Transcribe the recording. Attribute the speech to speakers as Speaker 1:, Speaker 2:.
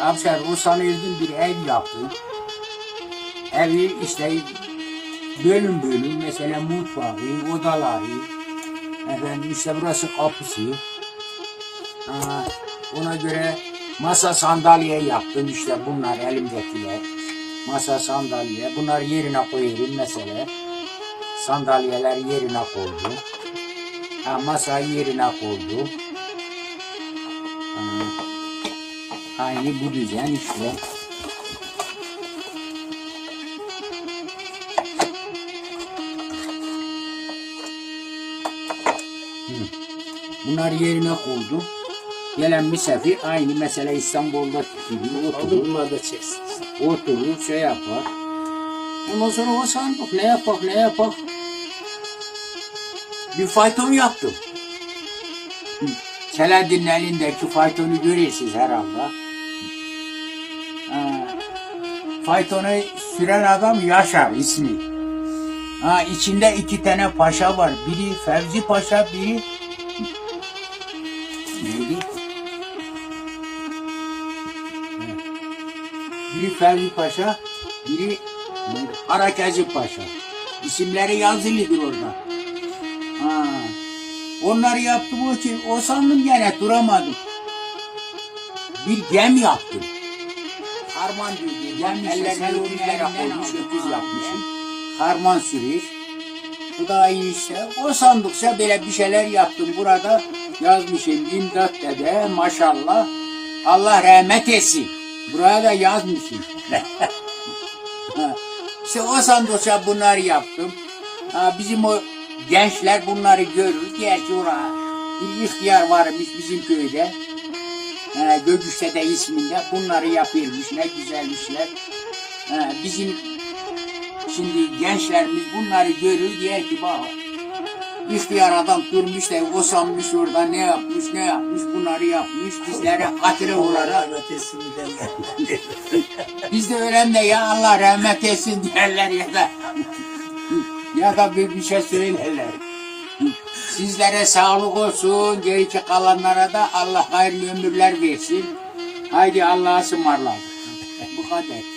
Speaker 1: Abşer o sanıyordum bir ev yaptım. Evi işte bölüm bölüm mesela mutfağı, odaları, efendim işte burası kapısı. Aa, ona göre masa sandalye yaptım işte bunlar elimdekiler. Masa sandalye bunlar yerine koyarım mesela. Sandalyeler yerine koydum. Ha, masayı yerine koydum. Ha, Aynı bu düzen işte. Bunlar yerine koydum. Gelen misafir aynı mesela İstanbul'da gibi oturur,
Speaker 2: Bunlar da çeksin.
Speaker 1: oturur şey yapar. Ondan sonra o sandık ne yapak ne yapak. Bir fayton yaptım. Selahattin'in elindeki faytonu görüyorsunuz herhalde. Faytonu süren adam Yaşar ismi. Ha, içinde iki tane paşa var. Biri Fevzi Paşa, biri neydi? Biri Fevzi Paşa, biri? Harakacı Paşa. İsimleri yazılıdır orada. Ha. Onları yaptım o için o sandım gene duramadım. Bir gem yaptım. Harman olmuş, öküz yapmışım. Harman sürüş. Bu da iyi işte. O sandıkça böyle bir şeyler yaptım burada. Yazmışım imdat dede maşallah. Allah rahmet etsin. Buraya da yazmışım. işte o sandıkça bunları yaptım. Ha, bizim o gençler bunları görür. Gerçi oraya bir ihtiyar varmış bizim köyde. Ha, Gögüşte'de isminde bunları yapıyormuş. Ne güzel işler. Ha, bizim şimdi gençlerimiz bunları görür diyor ki bak ihtiyar adam durmuş da o sanmış orada ne yapmış ne yapmış bunları yapmış bizlere hatırı olarak biz de ölen de ya Allah rahmet etsin derler ya da ya da bir bir şey söylerler. Sizlere sağlık olsun, gerisi kalanlara da Allah hayırlı ömürler versin. Haydi Allah'a ısmarladık. Bu kadar.